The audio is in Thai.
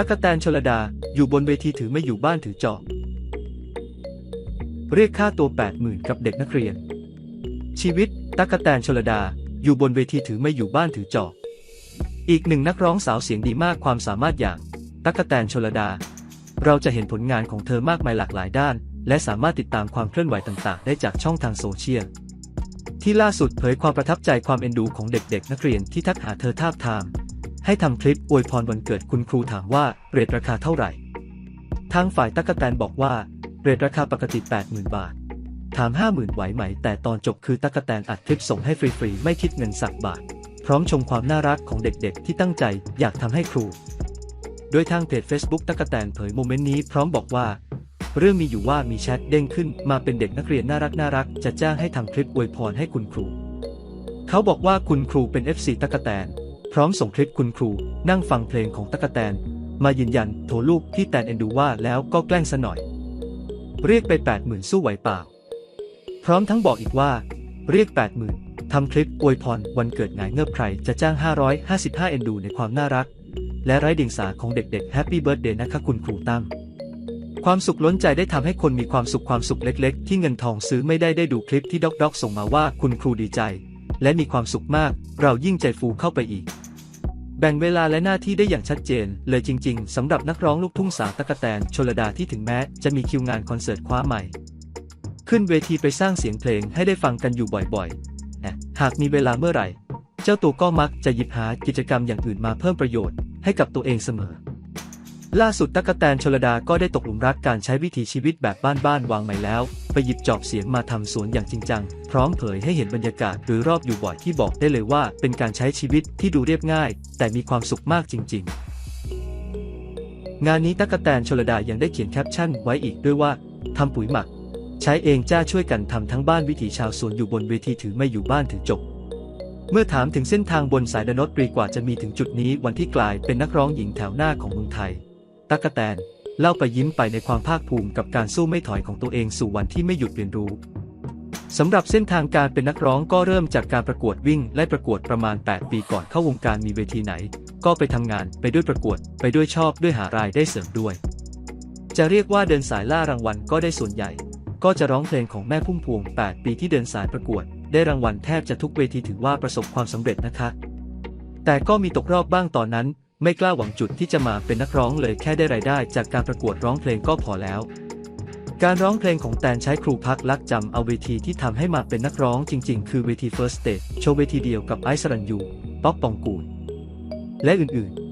ตั๊กแตนชลดา อยู่บนเวทีถือไม่อยู่บ้านถือจอบ เรียกค่าตัว80,000กับเด็กนักเรียน ชีวิต ตั๊กแตนชลดา อยู่บนเวทีถือไม่อยู่บ้านถือจอบ อีกหนึ่งนักร้องสาวเสียงดีมากความสามารถอย่าง ตั๊กแตนชลดา เราจะเห็นผลงานของเธอมากมายหลากหลายด้าน และสามารถติดตามความเคลื่อนไหวต่างๆ ได้จากช่องทางโซเชียล ที่ล่าสุดเผยความประทับใจความเอ็นดูของเด็กๆ นักเรียนที่ทักหาเธอทาบทาม ให้ทำคลิปอวยพรวันเกิดคุณครูถามว่าเรทราคาเท่าไหร่ ทางฝ่ายตั๊กแตนบอกว่าเรทราคาปกติ 80,000 บาท ถาม 50,000 ไหวไหม แต่ตอนจบคือตั๊กแตนอัดคลิปส่งให้ฟรีๆ ไม่คิดเงินสักบาท พร้อมชมความน่ารักของเด็กๆ ที่ตั้งใจอยากทำให้ครู โดยทางเพจ Facebook ตั๊กแตนเผยโมเมนต์นี้พร้อมบอกว่า เรื่องมีอยู่ว่ามีแชทเด้งขึ้นมาเป็นเด็กนักเรียนน่ารักน่ารักจะจ้างให้ทำคลิปอวยพรให้คุณครู เขาบอกว่าคุณครูเป็น FC ตั๊กแตน พร้อมส่งคลิปคุณครู นั่งฟังเพลงของตั๊กแตน มายืนยันโถลูกที่แตนเอ็นดูว่าแล้วก็แกล้งซะหน่อย เรียกไป80,000สู้ไหวเปล่า พร้อมทั้งบอกอีกว่า เรียก80,000ทำคลิปอวยพรวันเกิดงายเงือบใครจะจ้าง 555 เอ็นดูในความน่ารัก และไร้เดียงสาของเด็กๆแฮปปี้เบิร์ดเดย์นะคะคุณครูตั้มความสุขล้นใจได้ทำให้คนมีความสุขความสุขเล็ก ๆ ที่เงินทองซื้อไม่ได้ได้ดูคลิปที่ด็อกด็อกส่งมาว่าคุณครูดีใจ และมีความสุขมาก เรายิ่งใจฟูเข้าไปอีก แบ่งเวลาและหน้าที่ได้อย่างชัดเจน เลยจริง ๆสำหรับนักร้องลูกทุ่งสาวตะกะแตนชลดาที่ถึงแม้ จะมีคิวงานคอนเสิร์ตคว้าใหม่ ขึ้นเวทีไปสร้างเสียงเพลงให้ได้ฟังกันอยู่บ่อยๆนะหากมีเวลาเมื่อไหร่ เจ้าตัวก็มักจะหยิบหากิจกรรมอย่างอื่นมาเพิ่มประโยชน์ให้กับตัวเองเสมอ ล่าสุดตั๊กแตนชลดาก็ได้ตกหลุมรักการใช้วิถีชีวิตแบบบ้านๆวางใหม่แล้ว ไปหยิบจอบเสียงมาทำสวนอย่างจริงจัง พร้อมเผยให้เห็นบรรยากาศโดยรอบอยู่บ่อยที่บอกได้เลยว่า เป็นการใช้ชีวิตที่ดูเรียบง่าย แต่มีความสุขมากจริง ๆ งานนี้ตั๊กแตนชลดายังได้เขียนแคปชั่นไว้อีกด้วยว่าทำปุ๋ยหมัก ใช้เองจ้าช่วยกันทำทั้งบ้านวิถีชาวสวนอยู่บนเวทีถือไม่อยู่บ้านถือจบเมื่อถามถึงเส้นทางบนสายดนตรีกว่าจะมีถึงจุดนี้วันที่กลายเป็นนักร้องหญิงแถวหน้าของเมืองไทย ตั๊กแตน เล่าไปยิ้มไปในความภาคภูมิกับการสู้ไม่ถอยของตัวเองสู่วันที่ไม่หยุดเรียนรู้สำหรับเส้นทางการเป็นนักร้องก็เริ่มจากการประกวดวิ่งและประกวดประมาณ 8 ปีก่อนเข้าวงการมีเวทีไหน ก็ไปทำงานไปด้วยประกวด ไปด้วยชอบด้วยหารายได้เสริมด้วย จะเรียกว่าเดินสายล่ารางวัลก็ได้ส่วนใหญ่ ก็จะร้องเพลงของแม่พุ่มพวง 8 ปีที่เดินสายประกวด ได้รางวัลแทบจะทุกเวทีถือว่าประสบความสำเร็จนะคะ แต่ก็มีตกรอบบ้างตอนนั้น ไม่กล้าหวังจุดที่จะมาเป็นนักร้องเลยแค่ได้รายได้จากการประกวดร้องเพลงก็พอแล้ว การร้องเพลงของแตนใช้ครูพักลักจำเอาเวทีที่ทำให้มาเป็นนักร้องจริง ๆ คือเวที First Stage โชว์เวทีเดียวกับไอซ์รันยูป๊อกปองกูลและอื่นๆ